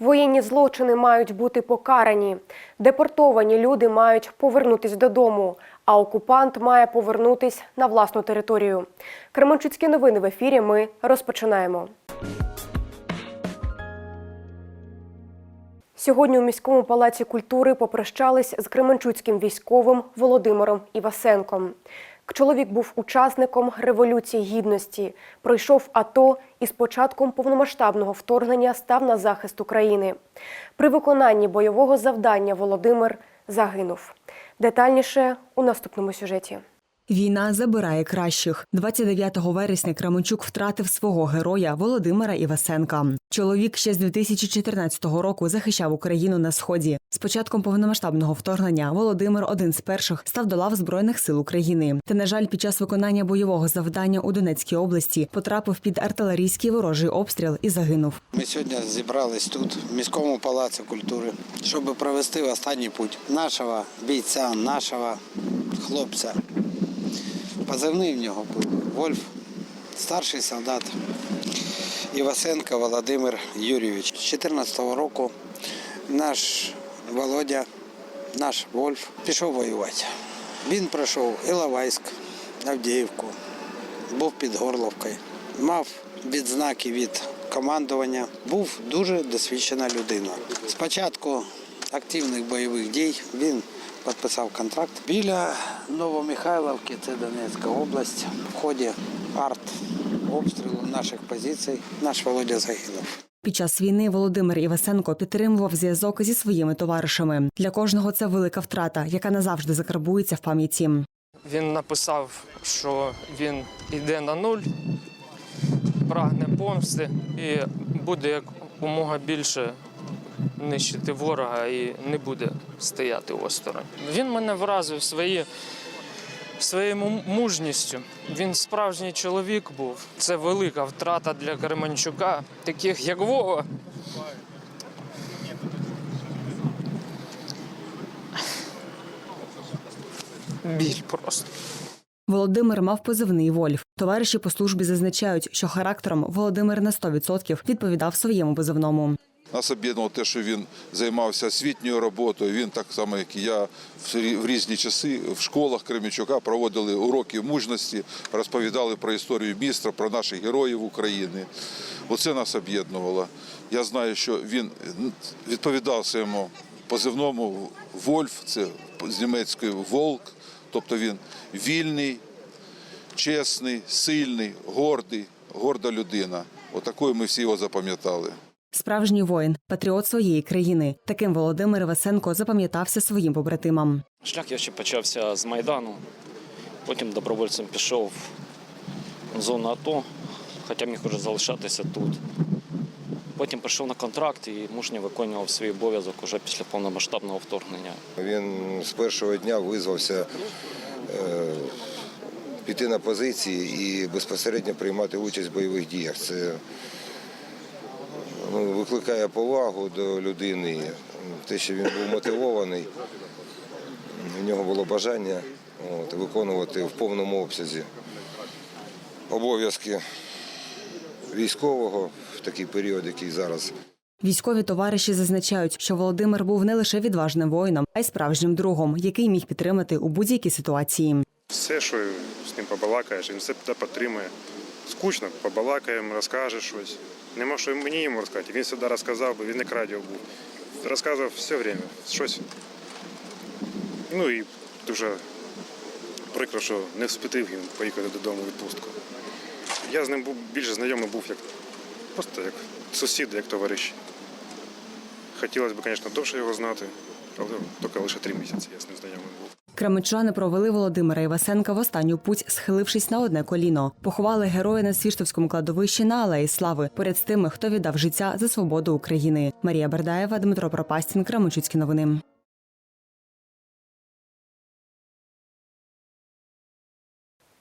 Воєнні злочини мають бути покарані. Депортовані люди мають повернутись додому, а окупант має повернутись на власну територію. Кременчуцькі новини в ефірі. Ми розпочинаємо. Сьогодні у міському палаці культури попрощались з кременчуцьким військовим Володимиром Івасенком. Чоловік був учасником Революції Гідності, пройшов АТО і з початком повномасштабного вторгнення став на захист України. При виконанні бойового завдання Володимир загинув. Детальніше у наступному сюжеті. Війна забирає кращих. 29 вересня Кременчук втратив свого героя Володимира Івасенка. Чоловік ще з 2014 року захищав Україну на сході. З початком повномасштабного вторгнення Володимир один з перших став до лав збройних сил України. Та на жаль, під час виконання бойового завдання у Донецькій області потрапив під артилерійський ворожий обстріл і загинув. Ми сьогодні зібрались тут, в міському палаці культури, щоб провести останній путь нашого бійця, нашого хлопця. Позивний в нього був Вольф, старший солдат Івасенко Володимир Юрійович. З 2014 року наш Володя, наш Вольф, пішов воювати. Він пройшов Іловайськ, Авдіївку, був під Горловкою, мав відзнаки від командування, був дуже досвідчена людина. Спочатку активних бойових дій він підписав контракт. Біля Новомихайловки, це Донецька область, в ході арт-обстрілу наших позицій наш Володя загинув. Під час війни Володимир Івасенко підтримував зв'язок зі своїми товаришами. Для кожного це велика втрата, яка назавжди закарбується в пам'яті. Він написав, що він йде на нуль, прагне помсти і буде якомога більше нищити ворога і не буде стояти осторонь. Він мене вразив свої, своєю мужністю. Він справжній чоловік був. Це велика втрата для Кременчука, таких як Вова. Біль просто. Володимир мав позивний Вольф. Товариші по службі зазначають, що характером Володимир на 100% відповідав своєму позивному. Нас об'єднувало те, що він займався освітньою роботою. Він так само, як і я, в різні часи в школах Кремічука проводили уроки мужності, розповідали про історію міста, про наших героїв України. Оце нас об'єднувало. Я знаю, що він відповідав своєму позивному Вольф, це з німецької Волк, тобто він вільний, чесний, сильний, гордий, горда людина. Отакою ми всі його запам'ятали. Справжній воїн, патріот своєї країни. Таким Володимир Івасенко запам'ятався своїм побратимам. Шлях я ще почався з Майдану, потім добровольцем пішов в зону АТО, хоча міг уже залишатися тут. Потім прийшов на контракт і мужньо виконував свій обов'язок уже після повномасштабного вторгнення. Він з першого дня визвався е, піти на позиції і безпосередньо приймати участь в бойових діях. Це ну, викликає повагу до людини. Те, що він був мотивований, в нього було бажання от, виконувати в повному обсязі обов'язки військового в такий період, який зараз. Військові товариші зазначають, що Володимир був не лише відважним воїном, а й справжнім другом, який міг підтримати у будь-якій ситуації. Все, що з ним побалакаєш, він все підтримує. Скучно, побалакаємо, розкаже щось. Нема що мені йому розказати. Він завжди розказав, бо він як радіо був. Розказував все время щось. Ну і дуже прикро, що не вспитив він поїхати додому у відпустку. Я з ним був більше знайомий був як просто як сусід, як товариш. Хотілося б, звісно, довше його знати, але тільки лише три місяці я з ним знайомий був. Кременчани провели Володимира Івасенка в останню путь, схилившись на одне коліно. Поховали героя на Свіштовському кладовищі на Алеї Слави поряд з тими, хто віддав життя за свободу України. Марія Бердаєва, Дмитро Пропастін, Кременчуцькі новини. –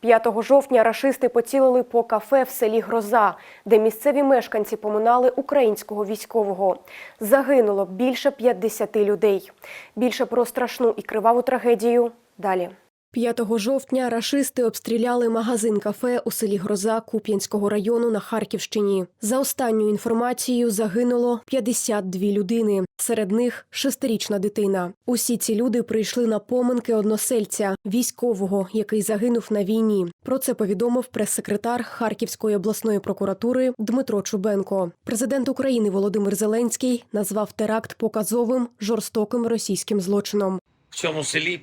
5 жовтня рашисти поцілили по кафе в селі Гроза, де місцеві мешканці поминали українського військового. Загинуло більше 50 людей. Більше про страшну і криваву трагедію далі. 5 жовтня рашисти обстріляли магазин-кафе у селі Гроза Куп'янського району на Харківщині. За останньою інформацією загинуло 52 людини. Серед них шестирічна дитина. Усі ці люди прийшли на поминки односельця, військового, який загинув на війні. Про це повідомив прес-секретар Харківської обласної прокуратури Дмитро Чубенко. Президент України Володимир Зеленський назвав теракт показовим жорстоким російським злочином. В цьому селі,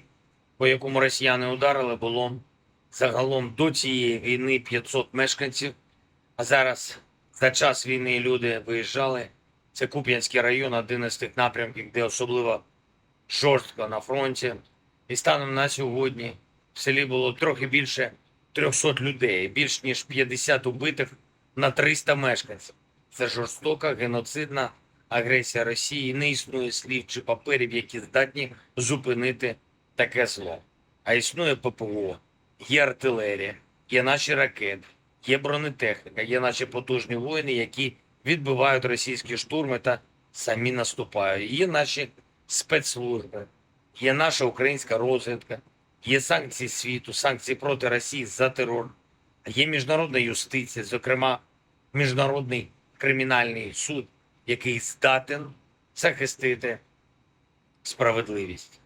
по якому росіяни ударили, було загалом до цієї війни 500 мешканців. А зараз за час війни люди виїжджали. Це Куп'янський район, один із тих напрямків, де особливо жорстко на фронті. І станом на сьогодні в селі було трохи більше 300 людей, більш ніж 50 убитих на 300 мешканців. Це жорстока геноцидна агресія Росії. Не існує слів чи паперів, які здатні зупинити таке зло. А існує ППО, є артилерія, є наші ракети, є бронетехніка, є наші потужні воїни, які відбивають російські штурми та самі наступають. Є наші спецслужби, є наша українська розвідка, є санкції світу, санкції проти Росії за терор, є міжнародна юстиція, зокрема міжнародний кримінальний суд, який здатен захистити справедливість.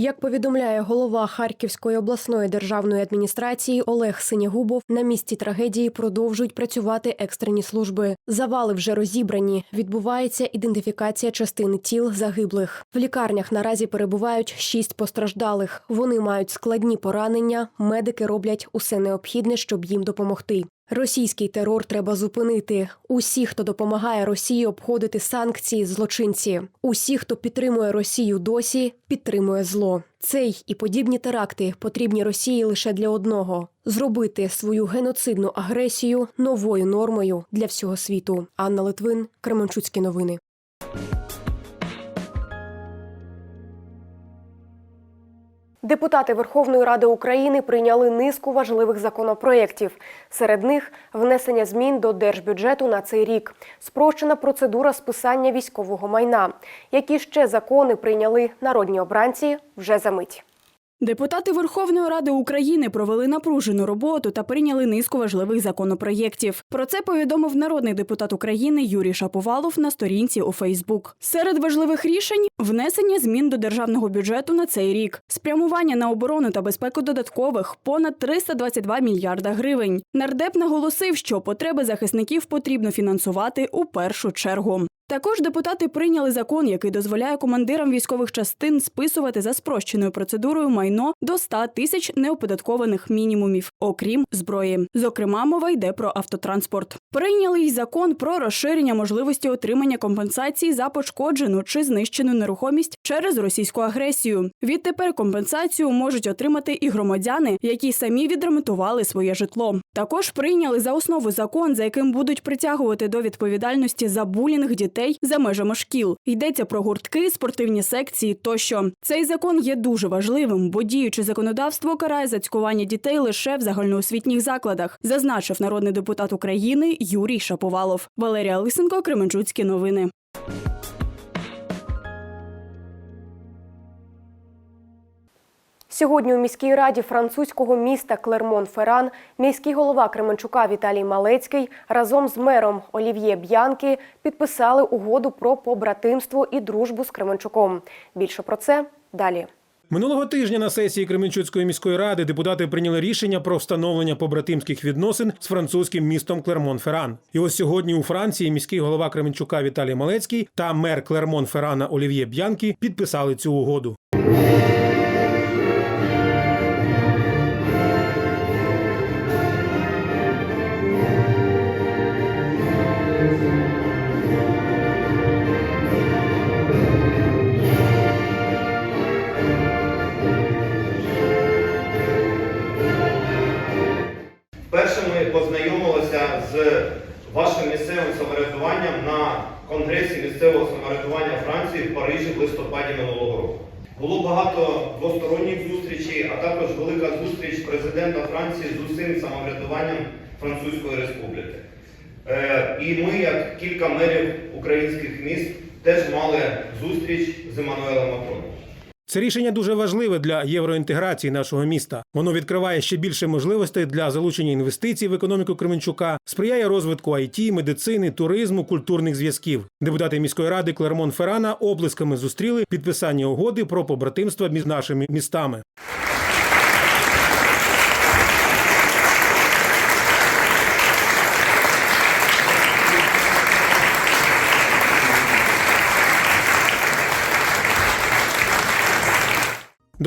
Як повідомляє голова Харківської обласної державної адміністрації Олег Синягубов, на місці трагедії продовжують працювати екстрені служби. Завали вже розібрані. Відбувається ідентифікація частини тіл загиблих. В лікарнях наразі перебувають шість постраждалих. Вони мають складні поранення. Медики роблять усе необхідне, щоб їм допомогти. Російський терор треба зупинити. Усі, хто допомагає Росії обходити санкції, злочинці. Усі, хто підтримує Росію досі, підтримує зло. Цей і подібні теракти потрібні Росії лише для одного зробити свою геноцидну агресію новою нормою для всього світу. Анна Литвин, Кременчуцькі новини. Депутати Верховної Ради України прийняли низку важливих законопроєктів. Серед них внесення змін до держбюджету на цей рік, спрощена процедура списання військового майна. Які ще закони прийняли народні обранці вже за мить. Депутати Верховної Ради України провели напружену роботу та прийняли низку важливих законопроєктів. Про це повідомив народний депутат України Юрій Шаповалов на сторінці у Фейсбук. Серед важливих рішень внесення змін до державного бюджету на цей рік, спрямування на оборону та безпеку додаткових понад 322 мільярда гривень. Нардеп наголосив, що потреби захисників потрібно фінансувати у першу чергу. Також депутати прийняли закон, який дозволяє командирам військових частин списувати за спрощеною процедурою майно до 100 тисяч неоподаткованих мінімумів, окрім зброї. Зокрема, мова йде про автотранспорт. Прийняли й закон про розширення можливості отримання компенсації за пошкоджену чи знищену нерухомість через російську агресію. Відтепер компенсацію можуть отримати і громадяни, які самі відремонтували своє житло. Також прийняли за основу закон, за яким будуть притягувати до відповідальності за булінг дітей за межами шкіл. Йдеться про гуртки, спортивні секції тощо. Цей закон є дуже важливим, бо діюче законодавство карає за цькування дітей лише в загальноосвітніх закладах, зазначив народний депутат України Юрій Шаповалов. Валерія Лисенко, Кременчуцькі новини. Сьогодні у міській раді французького міста Клермон-Ферран міський голова Кременчука Віталій Малецький разом з мером Олів'є Б'янки підписали угоду про побратимство і дружбу з Кременчуком. Більше про це далі. Минулого тижня на сесії Кременчуцької міської ради депутати прийняли рішення про встановлення побратимських відносин з французьким містом Клермон-Ферран. І ось сьогодні у Франції міський голова Кременчука Віталій Малецький та мер Клермон-Феррана Олів'є Б'янкі підписали цю угоду. Конгресі місцевого самоврядування Франції в Парижі в листопаді минулого року. Було багато двосторонніх зустрічей, а також велика зустріч президента Франції з усім самоврядуванням Французької Республіки. Е, І ми, як кілька мерів українських міст, теж мали зустріч з Еммануелем Макроном. Це рішення дуже важливе для євроінтеграції нашого міста. Воно відкриває ще більше можливостей для залучення інвестицій в економіку Кременчука, сприяє розвитку IT, медицини, туризму, культурних зв'язків. Депутати міської ради Клермон Ферана облисками зустріли підписання угоди про побратимство між нашими містами.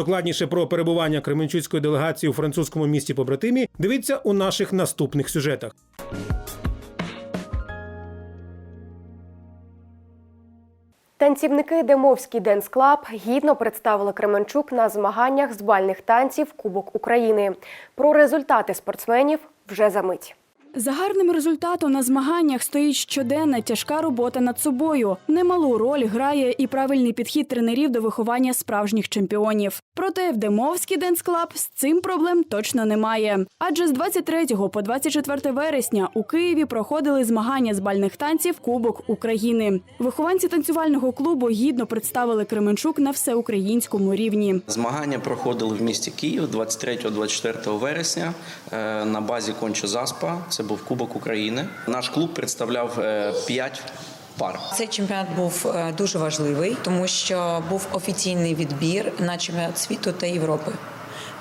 Докладніше про перебування Кременчуцької делегації у французькому місті побратимі дивіться у наших наступних сюжетах. Танцівники Демовський Денс Клаб гідно представили Кременчук на змаганнях з бальних танців Кубок України. Про результати спортсменів вже за мить. За гарним результатом на змаганнях стоїть щоденна тяжка робота над собою. Немалу роль грає і правильний підхід тренерів до виховання справжніх чемпіонів. Проте в Демовський Денс Клаб з цим проблем точно немає. Адже з 23 по 24 вересня у Києві проходили змагання з бальних танців Кубок України. Вихованці танцювального клубу гідно представили Кременчук на всеукраїнському рівні. Змагання проходили в місті Київ 23-24 вересня е, на базі Кончо Заспа. Це був Кубок України. Наш клуб представляв п'ять. пар. Цей чемпіонат був е, дуже важливий, тому що був офіційний відбір на чемпіонат світу та Європи.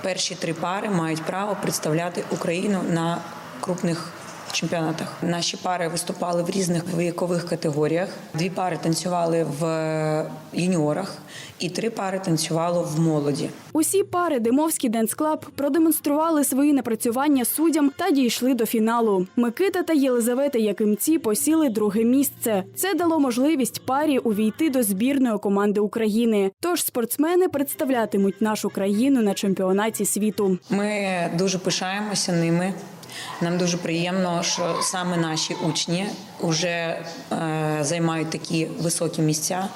Перші три пари мають право представляти Україну на крупних чемпіонатах. Наші пари виступали в різних вікових категоріях. Дві пари танцювали в е, юніорах, і три пари танцювало в молоді. Усі пари Димовський Денс Клаб продемонстрували свої напрацювання суддям та дійшли до фіналу. Микита та Єлизавета Якимці посіли друге місце. Це дало можливість парі увійти до збірної команди України. Тож спортсмени представлятимуть нашу країну на чемпіонаті світу. Ми дуже пишаємося ними. Нам дуже приємно, що саме наші учні вже е, займають такі високі місця.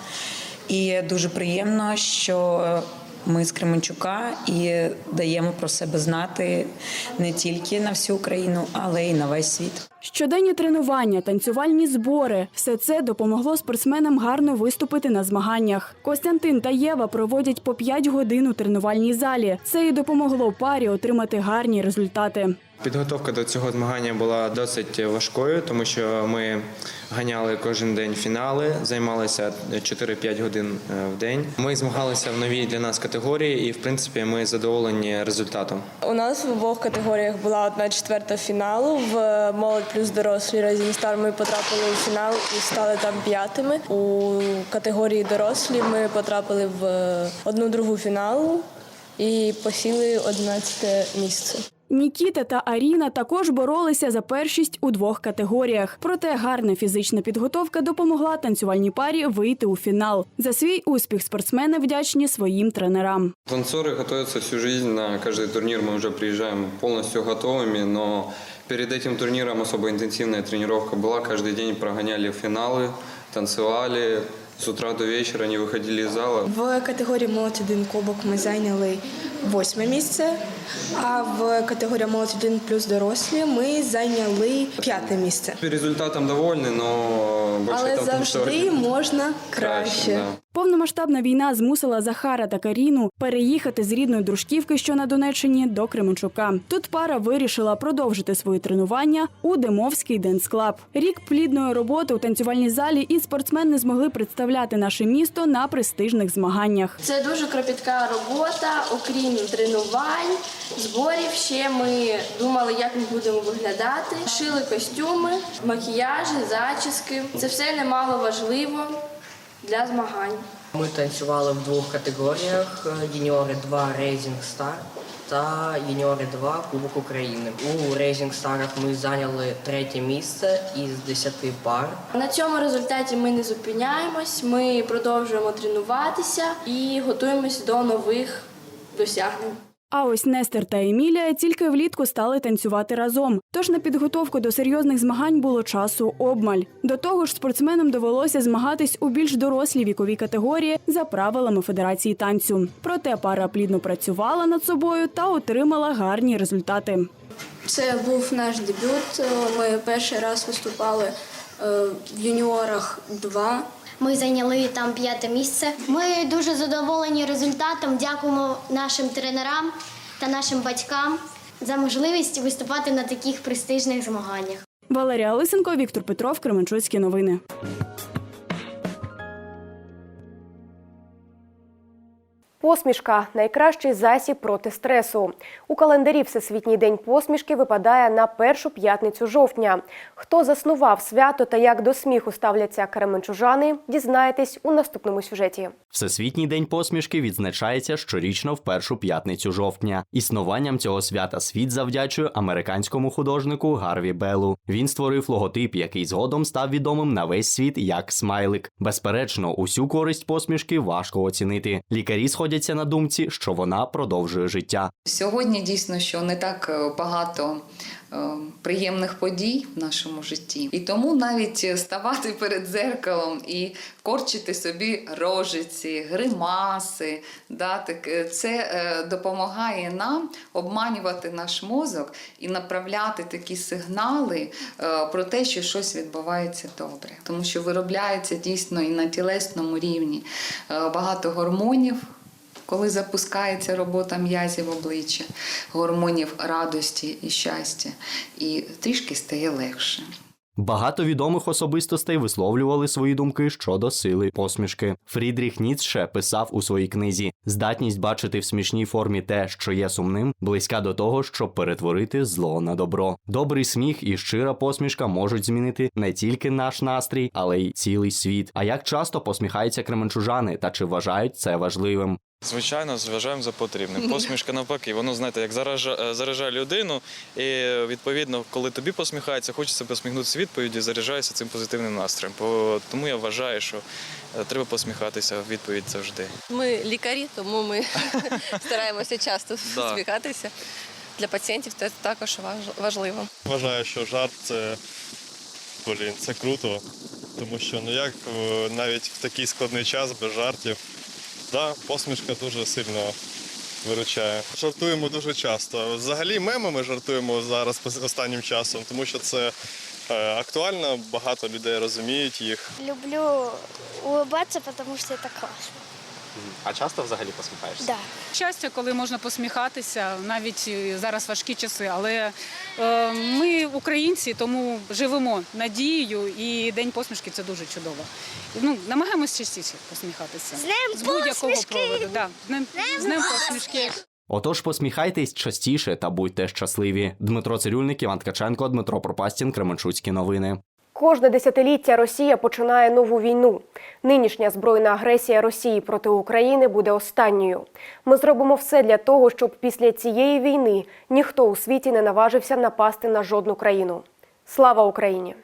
І дуже приємно, що ми з Кременчука і даємо про себе знати не тільки на всю Україну, але й на весь світ. Щоденні тренування, танцювальні збори все це допомогло спортсменам гарно виступити на змаганнях. Костянтин та Єва проводять по 5 годин у тренувальній залі. Це і допомогло парі отримати гарні результати. Підготовка до цього змагання була досить важкою, тому що ми ганяли кожен день фінали, займалися 4-5 годин е, в день. Ми змагалися в новій для нас категорії, і в принципі ми задоволені результатом. У нас в обох категоріях була одна четверта фіналу. В молодь плюс дорослі Rising Star ми потрапили у фінал і стали там п'ятими. У категорії дорослі ми потрапили в одну другу фіналу і посіли 11 місце. Нікіта та Аріна також боролися за першість у двох категоріях. Проте гарна фізична підготовка допомогла танцювальній парі вийти у фінал. За свій успіх спортсмени вдячні своїм тренерам. Танцоры готовятся всю жизнь на каждый турнир. Мы уже приезжаем полностью готовыми, но перед этим турниром особо интенсивная тренировка была. Каждый день прогоняли финалы, танцевали. С утра до вечора не виходили з зала. В категорії молодь один кубок ми зайняли восьме місце, а в категорії молодь один плюс дорослі ми зайняли п'яте місце. Результатом довольны, но більше Але там завжди можна краще. да. Повномасштабна війна змусила Захара та Каріну переїхати з рідної дружківки, що на Донеччині, до Кременчука. Тут пара вирішила продовжити свої тренування у Демовський Денс Клаб. Рік плідної роботи у танцювальній залі і спортсмени змогли представляти наше місто на престижних змаганнях. Це дуже кропітка робота, окрім тренувань, зборів. Ще ми думали, як ми будемо виглядати. Шили костюми, макіяжі, зачіски. Це все немало важливо для змагань. Ми танцювали в двох категоріях: юніори 2 Raising Star та юніори 2 Кубок України. У Raising Starах ми зайняли третє місце із 10 пар. На цьому результаті ми не зупиняємось. Ми продовжуємо тренуватися і готуємось до нових досягнень. А ось Нестер та Емілія тільки влітку стали танцювати разом. Тож на підготовку до серйозних змагань було часу обмаль. До того ж, спортсменам довелося змагатись у більш дорослій віковій категорії за правилами Федерації танцю. Проте пара плідно працювала над собою та отримала гарні результати. Це був наш дебют. Ми перший раз виступали е, в юніорах 2. Ми зайняли там п'яте місце. Ми дуже задоволені результатом. Дякуємо нашим тренерам та нашим батькам за можливість виступати на таких престижних змаганнях. Валерія Лисенко, Віктор Петров, Кременчуцькі новини. Посмішка найкращий засіб проти стресу. У календарі Всесвітній день посмішки випадає на першу п'ятницю жовтня. Хто заснував свято та як до сміху ставляться кременчужани, дізнаєтесь у наступному сюжеті. Всесвітній день посмішки відзначається щорічно в першу п'ятницю жовтня. Існуванням цього свята світ завдячує американському художнику Гарві Беллу. Він створив логотип, який згодом став відомим на весь світ як смайлик. Безперечно, усю користь посмішки важко оцінити. Лікарі сходяться на думці, що вона продовжує життя. Сьогодні дійсно, що не так е, багато е, приємних подій в нашому житті, і тому навіть ставати перед дзеркалом і корчити собі рожиці, гримаси, да, так, е, це допомагає нам обманювати наш мозок і направляти такі сигнали про те, що щось відбувається добре, тому що виробляється дійсно і на тілесному рівні багато гормонів коли запускається робота м'язів обличчя, гормонів радості і щастя, і трішки стає легше. Багато відомих особистостей висловлювали свої думки щодо сили посмішки. Фрідріх Ніцше писав у своїй книзі: здатність бачити в смішній формі те, що є сумним, близька до того, щоб перетворити зло на добро. Добрий сміх і щира посмішка можуть змінити не тільки наш настрій, але й цілий світ. А як часто посміхаються кременчужани та чи вважають це важливим? Звичайно, зважаємо за потрібним. Посмішка навпаки, воно знаєте, як заражає, заражає людину, і відповідно, коли тобі посміхається, хочеться посміхнутися відповіді, заряджаєшся цим позитивним настроєм. Бо- Тому я вважаю, що е, треба посміхатися в відповідь завжди. Ми лікарі, тому ми стараємося часто Да. усміхатися. Для пацієнтів це також важ- важливо. Вважаю, що жарт це блін, це круто. Тому що ну як е, навіть в такий складний час без жартів, да, посмішка дуже сильно виручає. Жартуємо дуже часто. Взагалі мемами жартуємо зараз останнім часом, тому що це е, актуально, багато людей розуміють їх. Люблю улыбатися, тому що це класно. А часто взагалі посміхаєшся? Да. Щастя, коли можна посміхатися, навіть е, зараз важкі часи. Але е, ми українці, тому живемо надією, і день посмішки це дуже чудово. Ну, намагаємося частіше посміхатися. З днем з будь-якого посмішки! приводу. Да. З днем, з днем посмішки. Отож, посміхайтесь частіше та будьте щасливі. Дмитро Цирюльник, Іван Ткаченко, Дмитро Пропастін, Кременчуцькі новини. Кожне десятиліття Росія починає нову війну. Нинішня збройна агресія Росії проти України буде останньою. Ми зробимо все для того, щоб після цієї війни ніхто у світі не наважився напасти на жодну країну. Слава Україні!